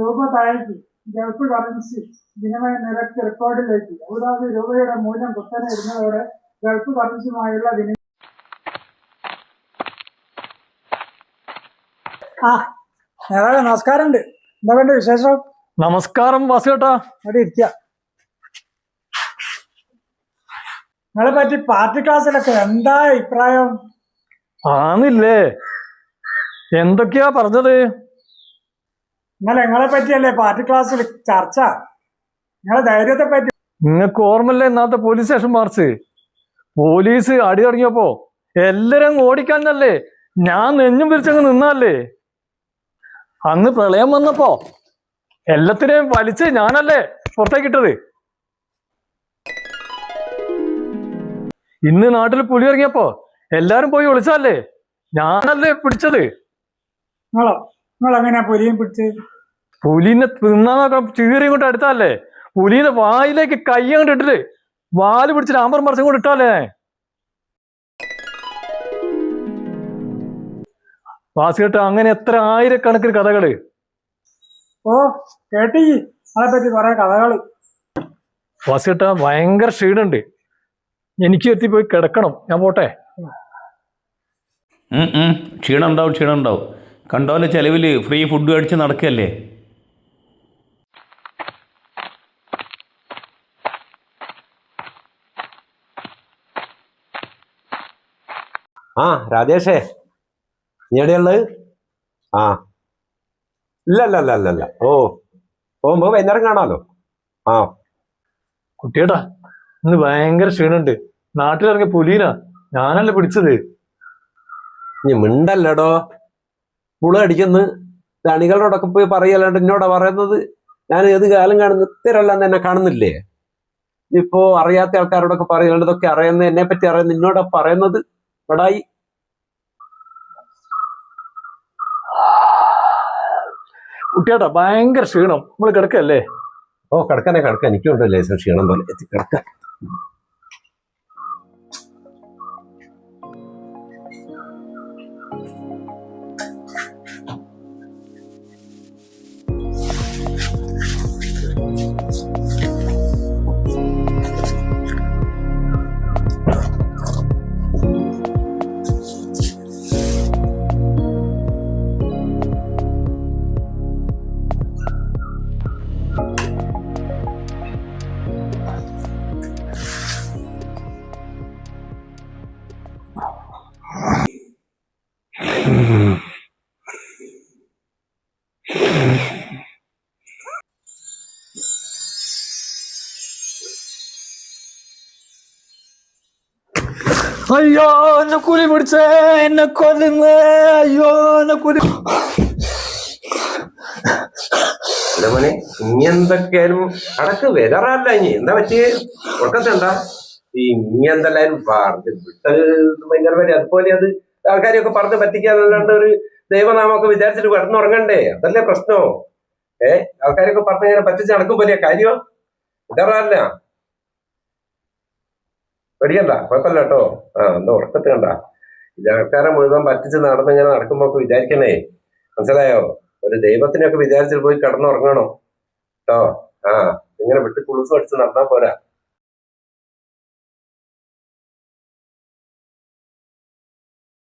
രൂപ താഴ്ത്തി. Gulf currency വിനിമയ നിരക്ക് റെക്കോർഡിലേക്ക്. കൂടാതെ രൂപയുടെ മൂല്യം കുത്തനെ ഇരുന്നതോടെ ഗൾഫ് കറൻസിയുമായുള്ള വിനിമയ ആ നേതാവേ നമസ്കാരമുണ്ട്. എന്താ വേണ്ട വിശേഷം? നമസ്കാരം വാസുകേട്ടാ. അവിടെ ഇരിക്കുക നിങ്ങളെ പറ്റി പാർട്ടി ക്ലാസ്സിലൊക്കെ എന്താ അഭിപ്രായം? ആന്നില്ലേ. എന്തൊക്കെയാ പറഞ്ഞത്? ഇന്നലെ നിങ്ങളെ പറ്റിയല്ലേ? പാർട്ടി ക്ലാസ്സിൽ ചർച്ച. നിങ്ങളെ ധൈര്യത്തെ പറ്റി നിങ്ങൾക്ക് ഓർമ്മല്ലേ ഇന്നത്തെ പോലീസ് സ്റ്റേഷൻ മാർച്ച്? പോലീസ് അടി തുടങ്ങിയപ്പോ എല്ലാരും ഓടിക്കാഞ്ഞല്ലേ ഞാൻ നെഞ്ഞും പിരിച്ചങ്ങ് നിന്നല്ലേ? അന്ന് പ്രളയം വന്നപ്പോ എല്ലാത്തിനെയും വലിച്ച് ഞാനല്ലേ പുറത്തേക്കിട്ടത് ഇന്ന് നാട്ടിൽ പുലി ഇറങ്ങിയപ്പോ എല്ലാരും പോയി ഒളിച്ചല്ലേ? ഞാനല്ലേ പിടിച്ചത്? നിങ്ങൾ എങ്ങനെയാ പൊരിയും പിടിച്ച്? പുലിനെ തിന്നാന്നൊക്കെ ചീറി ഇങ്ങോട്ട് എടുത്തല്ലേ പുലിനെ വായിലേക്ക് കൈ അങ്ങോട്ട് ഇട്ടിട്ട് വാൽ പിടിച്ചിട്ട് ആമ്പർ മറിച്ചും കൂടെ ഇട്ടാലേ? വാസികെട്ട് അങ്ങനെ എത്ര ആയിരക്കണക്കിന് കഥകൾ. ഓ കേട്ടി. അതെ പറ്റി കുറെ കഥകൾ. വാസികട്ട ഭയങ്കര ക്ഷീണുണ്ട്. എനിക്ക് എത്തിപ്പോയി കിടക്കണം. ഞാൻ പോട്ടെ. ഉം, ഉം. ക്ഷീണം ഉണ്ടാവും ക്ഷീണം ഉണ്ടാവും കണ്ടോലെ ചെലവിൽ ഫ്രീ ഫുഡ് അടിച്ച് നടക്കല്ലേ? ആ രാജേഷേ. നീ എവിടെയുള്ളത് ആ. ഇല്ല അല്ല അല്ല അല്ല അല്ല ഓ പോകുമ്പോ വൈകുന്നേരം കാണാമല്ലോ. ആ. കുട്ടിയേട്ടാ ഇന്ന് ഭയങ്കര ക്ഷീണുണ്ട്. നാട്ടിലിറങ്ങിയ പുലീനാ. ഞാനല്ലേ പിടിച്ചത്. നീ മിണ്ടല്ലടോ. പുള അടിക്കുന്നു അണികളോടൊക്കെ പോയി പറയല്ലാണ്ട് എന്നോടാ പറയുന്നത്? ഞാൻ ഏത് കാലം കാണുന്ന ഇത്തരമല്ല എന്നെ കാണുന്നില്ലേ? ഇപ്പോ അറിയാത്ത ആൾക്കാരോടൊക്കെ പറയലാണ്ട് ഇതൊക്കെ അറിയുന്ന എന്നെ പറ്റി അറിയുന്ന എന്നോടാ പറയുന്നത്? പടായി കുട്ടിയേട്ടാ ഭയങ്കര ക്ഷീണം. നമ്മൾ കിടക്കല്ലേ? ഓ കിടക്കാനെ കിടക്കാൻ. എനിക്കുണ്ടല്ലേ ക്ഷീണം പോലെ. എത്തി കിടക്കാൻ അയ്യോ എന്നെ കുലി പിടിച്ച എന്നെ കൊല്ലുന്ന. അയ്യോ എന്നെ കുലി മോനെ ഇനി എന്തൊക്കെയാലും അടക്ക് വരാറല്ല ഇനി. എന്താ പറ്റിയ? ഉറക്കത്തണ്ട ഇനി എന്തെല്ലാരും പറഞ്ഞു വിട്ടത് ഭയങ്കര പരി അതുപോലെ അത് ആൾക്കാരെയൊക്കെ പറഞ്ഞ് പറ്റിക്കാന്നല്ലാണ്ട് ഒരു ദൈവനാമൊക്കെ വിചാരിച്ചിട്ട് കിടന്നുറങ്ങണ്ടേ? അതല്ലേ പ്രശ്നോ. ഏഹ് ആൾക്കാരെയൊക്കെ പറഞ്ഞ് ഇങ്ങനെ പറ്റിച്ച് നടക്കും വലിയ കാര്യോ? വരാറല്ല പേടിക്കണ്ട കുഴപ്പമില്ല കേട്ടോ. ആ എന്താ ഉറക്കത്ത് കണ്ട. മുഴുവൻ പറ്റിച്ച് നടന്നിങ്ങനെ നടക്കുമ്പോ ഒക്കെ വിചാരിക്കണേ. മനസ്സിലായോ? ഒരു ദൈവത്തിനൊക്കെ വിചാരിച്ചിട്ട് പോയി കിടന്നുറങ്ങണം. കേട്ടോ? ആ ഇങ്ങനെ വിട്ട് കുളിസ് അടിച്ച് നടന്നാ പോരാ.